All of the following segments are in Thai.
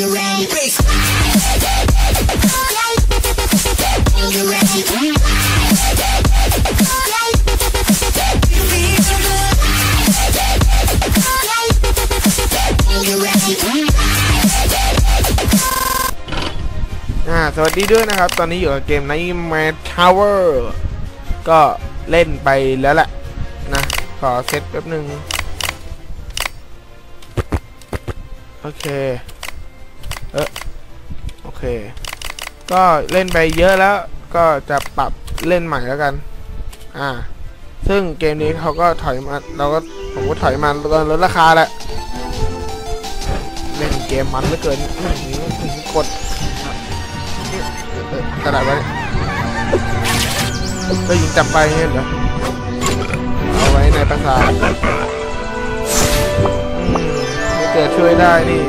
you ready? Are you ready? Are you ready? อ่าสวัสดีด้วยนะครับ ตอนนี้อยู่กับเกม Nightmare Tower ก็เล่นไปแล้วแหละนะ ขอเซตแป๊บหนึ่งโอเค เออโอเค ก็เล่นไปเยอะแล้วก็จะปรับเล่นใหม่แล้วกัน อ่า ซึ่งเกมนี้เขาก็ถอยมา เราก็ผมก็ถอยมาตอนลดราคาแหละเล่นเกมมันเหลือเกินอื้อหือกดกระดาษไว้ก็ยิงจับไปเนี่ยเหรอเอาไว้ในปราสาทอืมถ้าเกิดช่วยได้นี่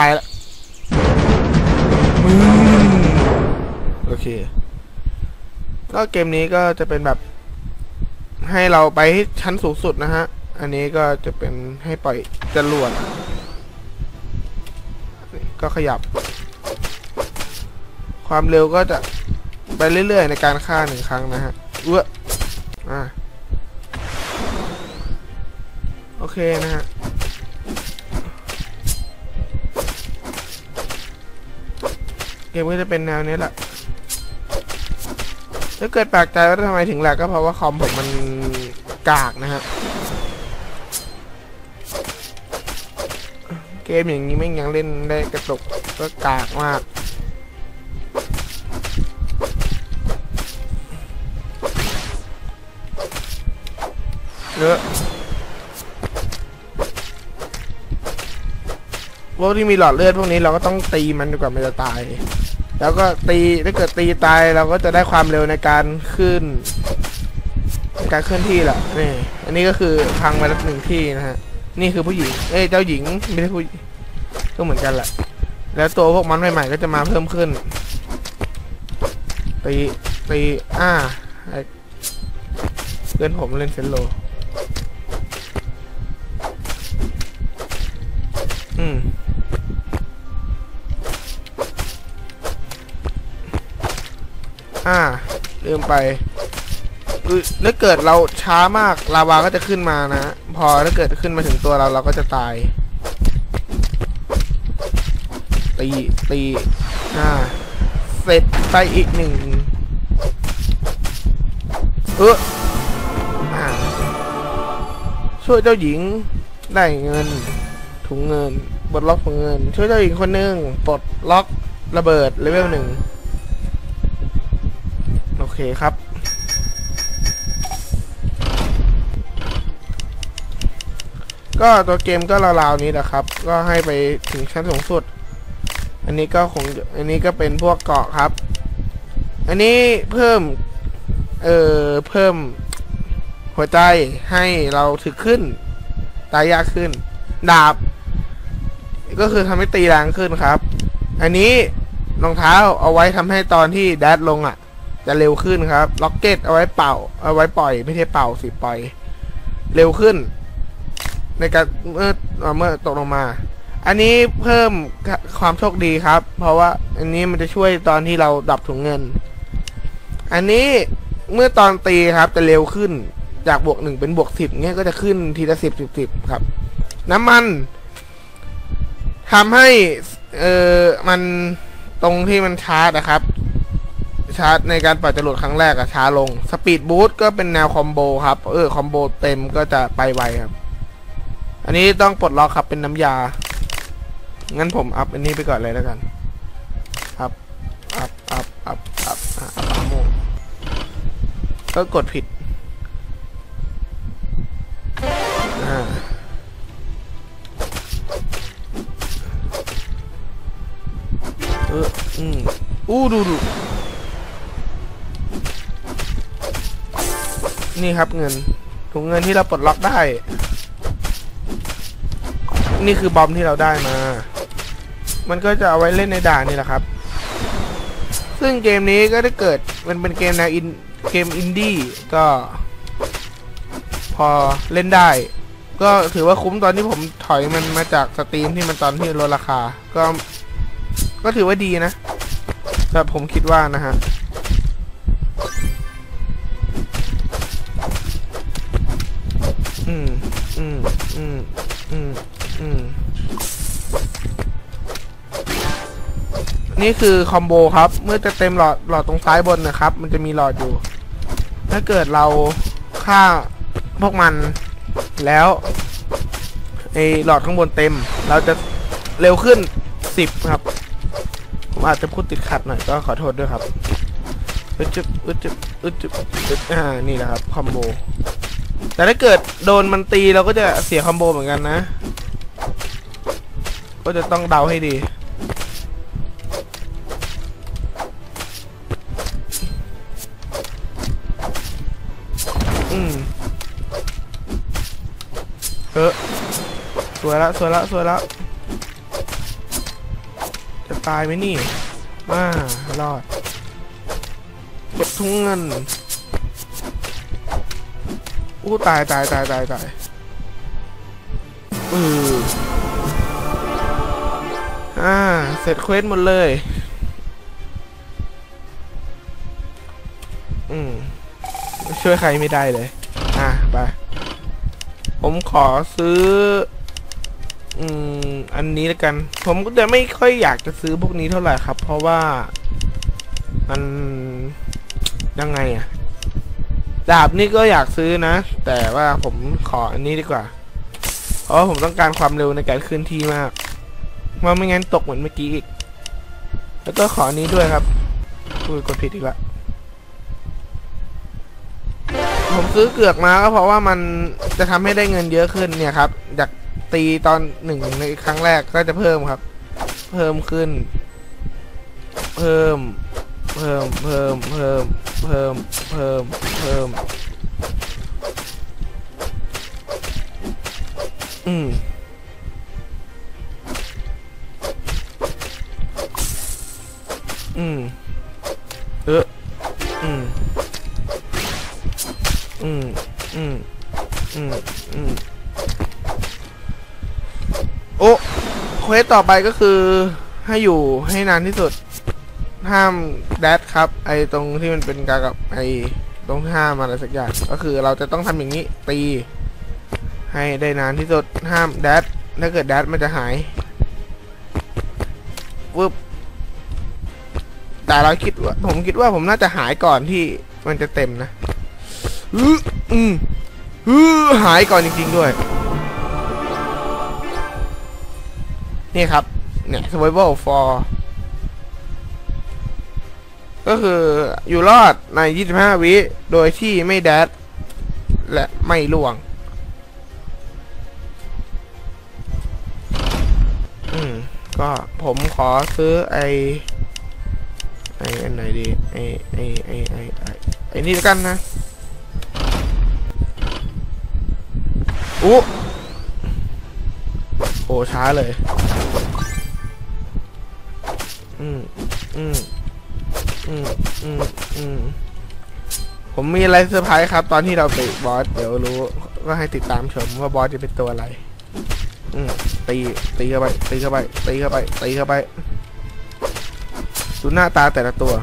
ไปละอืมโอเค ก็เกมนี้ก็จะเป็นแบบ ให้เราไปชั้นสูงสุดนะฮะ อันนี้ก็จะเป็นให้ปล่อยจรวดก็ขยับ ความเร็วก็จะไปเรื่อยๆ ในการฆ่าหนึ่งครั้งนะฮะเอื้ออ่าโอเคนะฮะ มก็จะเป็นแนวนี้แหละถ้าเกิดแปลกใจว่าทำไมถึงแหลกก็เพราะว่าคอมผมมันกากนะฮะเกมอย่างนี้ไม่งยังเล่นได้กระตุกก็กากมากเยอะ พวกที่มีหลอดเลือดพวกนี้เราก็ต้องตีมันดีกว่ามันจะตาย แล้วก็ตีถ้าเกิดตีตายเราก็จะได้ความเร็วในการขึ้น การเคลื่อนที่แหละนี่อันนี้ก็คือพังมาแล้วหนึ่งที่นะฮะนี่คือผู้หญิง เอ้ยเจ้าหญิงไม่ใช่ผู้ก็เหมือนกันแหละ แล้วตัวพวกมันใหม่ๆก็จะมาเพิ่มขึ้นตีตีอ่าเพื่อนผมเล่นเซนโลอืม อ่าลืมไปคือถ้าเกิดเราช้ามากลาวาก็จะขึ้นมานะ พอถ้าเกิดขึ้นมาถึงตัวเราเราก็จะตาย ตีตีอ่าเสร็จไปอีกหนึ่งเอออ่าช่วยเจ้าหญิงได้เงิน ถุงเงินปลดล็อกถุงเงิน ช่วยเจ้าหญิงคนหนึ่งปลดล็อกระเบิดเลเวลหนึ่ง เคครับ ก็ตัวเกมก็ราวๆนี้นะครับ ก็ให้ไปถึงชั้นสูงสุด อันนี้ก็คงอันนี้ก็เป็นพวกเกาะครับ อันนี้เพิ่ม เอ่อ เพิ่มหัวใจให้เราถึกขึ้น ตายยากขึ้น ดาบ ก็คือทำให้ตีแรงขึ้นครับ อันนี้รองเท้าเอาไว้ทำให้ตอนที่แดดลงอะ จะเร็วขึ้นครับ ล็อกเก็ตเอาไว้เป่า เอาไว้ปล่อย ไม่ใช่เป่าสิปล่อย เร็วขึ้น ในการเมื่อเมื่อตกลงมา อันนี้เพิ่มความโชคดีครับ เพราะว่า อันนี้มันจะช่วยตอนที่เราดับถุงเงิน อันนี้เมื่อตอนตีครับจะเร็วขึ้นจากบวกหนึ่งเป็นบวกสิบเงี้ยก็จะขึ้นทีละสิบสิบสิบครับ น้ำมันทำให้เออมันตรงที่มันชาร์จนะครับ ชาร์จในการปล่อยจรวดครั้งแรกอะช้าลง สปีดบูสต์ก็เป็นแนวคอมโบครับ เออคอมโบเต็มก็จะไปไวครับ อันนี้ต้องปลดล็อกครับเป็นน้ำยา งั้นผมอัพอันนี้ไปก่อนเลยแล้วกันอัพอัพ อัพ อัพ อัพ อัพอัพโมก็กดผิด อ่าเออ อืมอู้ดูดู นี่ครับเงิน ถุงเงินที่เราปลดล็อกได้ นี่คือบอมที่เราได้มา มันก็จะเอาไว้เล่นในด่านนี่แหละครับ ซึ่งเกมนี้ก็ได้เกิดมันเป็นเกมแนวอินเกมอินดี้ก็ พอเล่นได้ ก็ถือว่าคุ้มตอนที่ผมถอยมันมาจากสตรีมที่มันตอนที่ลดราคา ก็ ก็ถือว่าดีนะแต่ผมคิดว่านะฮะ อืมอืมอืมอืมอืมนี่คือคอมโบครับ เมื่อจะเต็มหลอดหลอดตรงซ้ายบนนะครับ มันจะมีหลอดอยู่ ถ้าเกิดเราฆ่าพวกมันแล้วไอหลอดข้างบนเต็ม เราจะเร็วขึ้น10ครับ ผมอาจจะพูดติดขัดหน่อยก็ขอโทษด้วยครับอึดจึบอึดจึบอึดจึบอึดอ่า นี่แหละครับ คอมโบ แต่ถ้าเกิดโดนมันตีเราก็จะเสียคอมโบเหมือนกันนะ ก็จะต้องเดาให้ดี อืมเออสวยละสวยละสวยละจะตายไหมนี่มารอด เก็บทุ่งเงิน อู้ตายตายตายตายตายอืออ่า เสร็จเควสหมดเลย อืม ช่วยใครไม่ได้เลย อะ ไป ผมขอซื้อ อืม อันนี้แล้วกัน ผมก็จะไม่ค่อยอยากจะซื้อพวกนี้เท่าไหร่ครับ เพราะว่า มันยังไงอะ ดาบนี่ก็อยากซื้อนะ แต่ว่าผมขออันนี้ดีกว่า เพราะว่าผมต้องการความเร็วในการเคลื่อนที่มากว่าไม่งั้นตกเหมือนเมื่อกี้อีก แล้วก็ขออันนี้ด้วยครับอุ้ยกดผิดอีกละผมซื้อเกือกมาก็เพราะว่ามันจะทำให้ได้เงินเยอะขึ้นเนี่ยครับจากตีตอนหนึ่งในครั้งแรกก็จะเพิ่มครับ เพิ่มขึ้น เพิ่ม เพิ่มเพิ่มเพิ่มเพิ่มเพิ่มเพิ่มอืมอืมเอออืมอืมอืมอืมอืมโอ้เควสต่อไปก็คือให้อยู่ให้นานที่สุด ห้ามแดดครับ ไอตรงที่มันเป็นกากับไอตรงห้ามอะไรสักอย่าง ก็คือเราจะต้องทำอย่างนี้ตี ให้ได้นานที่สุดห้ามแดดถ้าเกิดแดดมันจะหายวึบแต่เราคิดว่าผมคิดว่าผมน่าจะหายก่อนที่มันจะเต็มนะอื้ออืมอื้อหายก่อนจริงๆด้วย นี่ครับ เนี่ย survival for ก็คืออยู่รอดใน 25 วิ โดยที่ไม่แดดและไม่ล่วง อืม ก็ผมขอซื้อไอไออันไหนดี ไอไอไอไอไอไอนี่แล้วกันนะอู้โอ้ช้าเลย อืม อืม อืมอืมอืมผมมีอะไรเซอร์ไพรส์ครับ ตอนที่เราไปบอสเดี๋ยวรู้ก็ให้ติดตามชมว่าบอสจะเป็นตัวอะไร อืมตีตีเข้าไปตีเข้าไปตีเข้าไปตีเข้าไปดูหน้าตาแต่ละตัว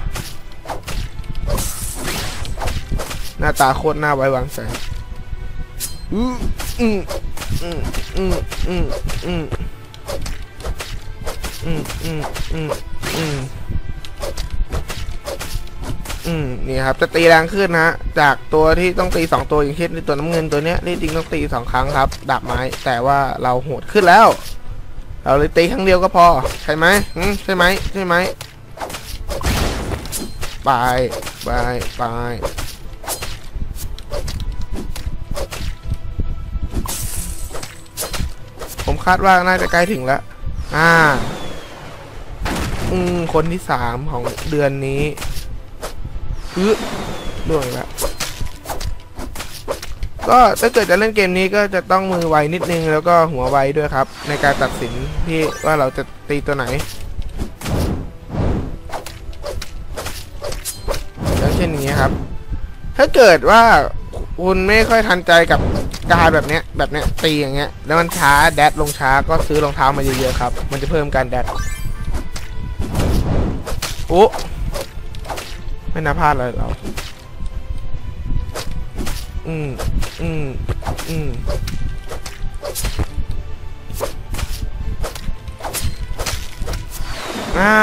หน้าตาโคตรหน่าไว้วางใจอืมอืมอืมอืมอืมอืมอืมอืมอืม อืมนี่ครับจะตีแรงขึ้นนะฮะจากตัวที่ต้องตีสองตัวอย่างเช่นตัวน้ำเงินตัวเนี้ยนี่จริงต้องตีสองครั้งครับดาบไม้ แต่ว่าเราโหดขึ้นแล้ว เราเลยตีครั้งเดียวก็พอ ใช่ไหมอืมใช่ไหมใช่ไหมไปไปไปผมคาดว่าน่าจะใกล้ถึงแล้ว อ่า อืม คนที่สามของเดือนนี้ อื้อล่วงอีกแล้วก็ถ้าเกิดจะเล่นเกมนี้ก็จะต้องมือไวนิดนึงแล้วก็หัวไวด้วยครับ ในการตัดสินที่ว่าเราจะตีตัวไหนอย่างเช่นนี้ครับ ถ้าเกิดว่าคุณไม่ค่อยทันใจกับกายแบบเนี้ยแบบเนี้ยตีอย่างเงี้ย แล้วมันช้าแดดลงช้าก็ซื้อรองเท้ามาเยอะๆครับ มันจะเพิ่มการแดดโอ้ ไม่น่าพลาดเลยเราอืมอืมอืมอ่า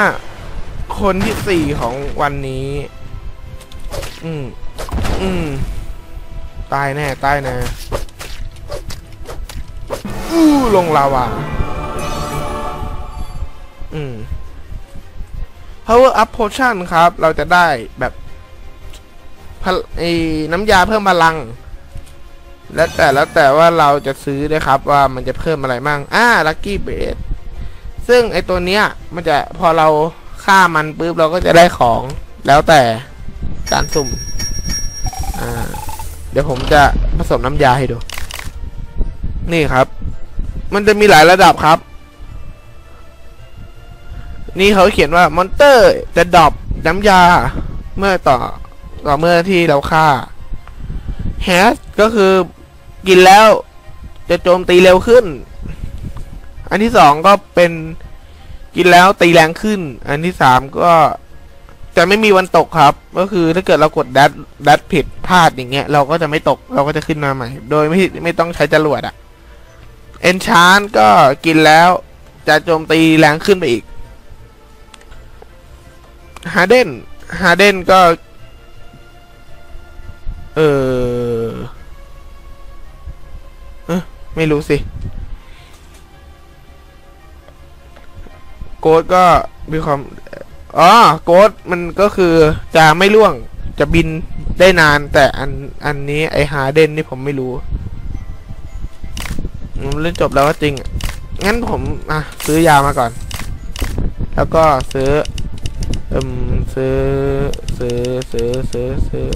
คนที่สี่ของวันนี้ อืมอืมตายแน่ ตายแน่ อู้ลงลาวาอืม power up potion ครับ เราจะได้แบบไอ้น้ำยาเพิ่มพลัง แล้วแต่แล้วแต่ว่าเราจะซื้อด้วยครับว่ามันจะเพิ่มอะไรมั่งอ่า lucky base ซึ่งไอตัวเนี้ยมันจะพอเราฆ่ามันปุ๊บเราก็จะได้ของแล้วแต่การสุ่มอ่าเดี๋ยวผมจะผสมน้ำยาให้ดู นี่ครับ มันจะมีหลายระดับครับ นี่เขาเขียนว่ามอนเตอร์จะดรอปน้ำยา เมื่อต่อต่อเมื่อที่เราฆ่าแฮชก็คือกินแล้วจะโจมตีเร็วขึ้น อันที่สองก็เป็นกินแล้วตีแรงขึ้น อันที่สามก็จะไม่มีวันตกครับ ก็คือถ้าเกิดเรากดดัดดัดผิดพลาดอย่างเงี้ย เราก็จะไม่ตกเราก็จะขึ้นมาใหม่ โดยไม่ไม่ต้องใช้จรวดอะเอนชานก็กินแล้วจะโจมตีแรงขึ้นไปอีก ฮาเดนฮาเดนก็ เออเอ๊ะไม่รู้สิโกดก็มีความอ๋อโกดมันก็คือจะไม่ล่วงจะบินได้นานแต่อันอันนี้ไอฮาเดนนี่ผมไม่รู้ผมเล่นจบแล้วก็จริง งั้นผมอะซื้อยามาก่อน แล้วก็ซื้อ อืมซื้อซื้อซื้อซื้อซื้อ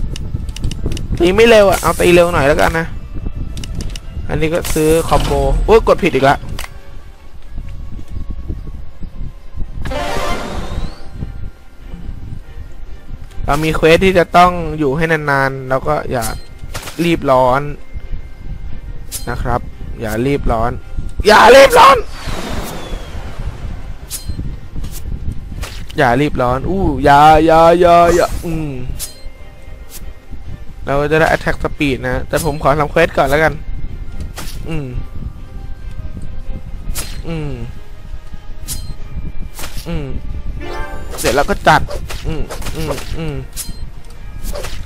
ตีไม่เร็วอะเอาตีเร็วหน่อยแล้วกันนะ อันนี้ก็ซื้อคอมโบโอ้ยกดผิดอีกล้วเรามีเควสที่จะต้องอยู่ให้นานๆ แล้วก็อย่ารีบร้อนนะครับ อย่ารีบร้อน อย่ารีบร้อน อย่ารีบร้อน อู้ย่าอย่าอย่าอย่าอืมเราจะได้ attack speed นะ แต่ผมขอทำเควสก่อนแล้วกัน อืม อืม อืม เสร็จแล้วก็จัด อืม อืม อืม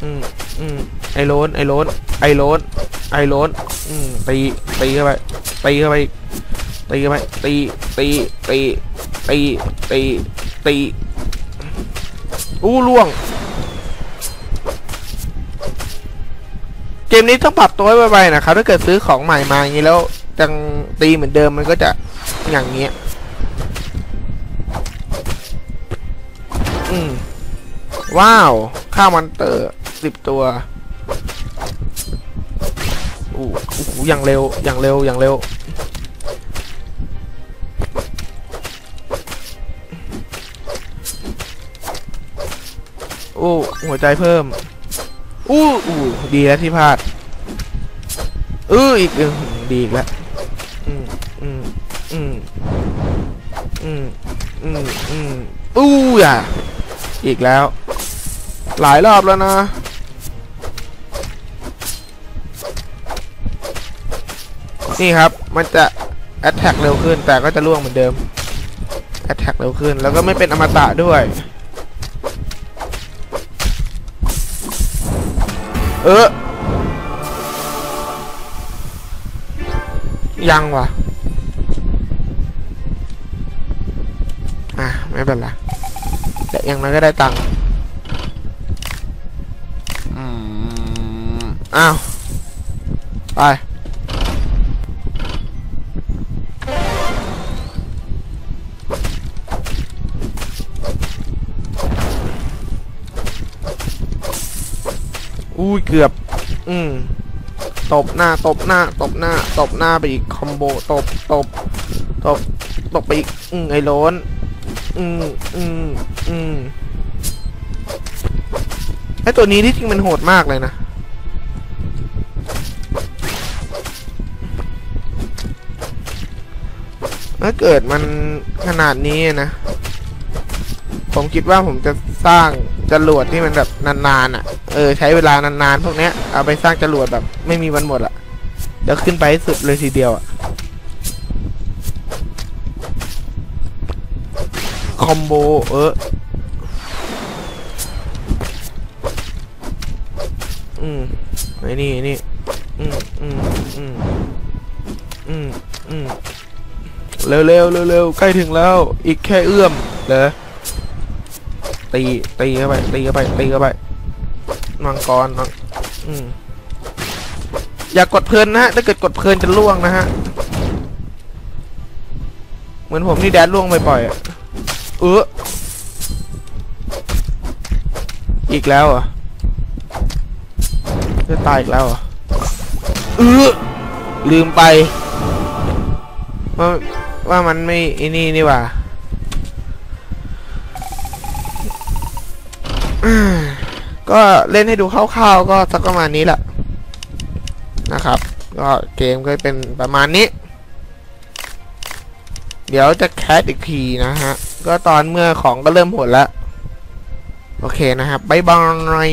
อืม อืม ไอโลนไอโลนไอโลนไอโลนอืม ตี ตีเข้าไป ตีเข้าไป ตีเข้าไป ตี ตี ตี ตี ตี ตี อู้ล่วง เกมนี้ต้องปรับตัวให้ไวๆนะครับ ถ้าเกิดซื้อของใหม่มาอย่างนี้แล้วจังตีเหมือนเดิมมันก็จะอย่างเงี้ย อืม ว้าว ข้าวมันเตอร์สิบตัวอู้อู้หูอย่างเร็ว อย่างเร็ว อย่างเร็ว อ้ หัวใจเพิ่ม อู้อู้ดีแล้วที่พลาดเอออีกหนึ่งดีอีกแล้วอืมอืมอืมอืมอืมอืมอู้อย่าอีกแล้ว หลายรอบแล้วนะนี่ครับ มันจะ attack เร็วขึ้น แต่ก็จะล่วงเหมือนเดิม attack เร็วขึ้น แล้วก็ไม่เป็นอมตะด้วย เออ ยังวะอะ ไม่เป็นไรแต่อยังนั้นก็ได้ตังค์อืมอ้าว ไป อุ้ยเกือบ อืมตบหน้าตบหน้าตบหน้าตบหน้าไปอีกคอมโบตบตบตบตบไปอีกอืมไอ้โลนอืมอืมอืมไอตัวนี้ที่จริงมันโหดมากเลยนะถ้าเกิดมันขนาดนี้นะ ผมคิดว่าผมจะสร้างจรวดที่มันแบบนานๆอะ เออ ใช้เวลานานๆ พวกเนี้ย เอาไปสร้างจรวดแบบ ไม่มีวันหมดอะเดี๋ยวขึ้นไปสุดเลยทีเดียวอะคอมโบ เออ อืมไอ้นี่ไอ้นี่ อืมอืมอืมอืมอืมเร็วเร็วเร็วเร็วใกล้ถึงแล้ว อีกแค่เอื้อม เหรอตี ตีเข้าไป ตีเข้าไป ตีเข้าไป มังกรมังอืมอย่ากกดเพลินนะฮะ ถ้าเกิดกดเพลินจะล่วงนะฮะ เหมือนผมนี่แดดล่วงบ่อยอะเอออีกแล้วเหรอะจะตายอีกแล้วเหรอะเออลืมไปว่าว่ามันไม่อ้นี่นี่ว่า ก็เล่นให้ดูคร่าวๆก็สักประมาณนี้แหละนะครับ ก็เกมก็เป็นประมาณนี้ เดี๋ยวจะแคสอีกทีนะฮะ ก็ตอนเมื่อของก็เริ่มหมดแล้ว โอเคนะครับ บ๊ายบาย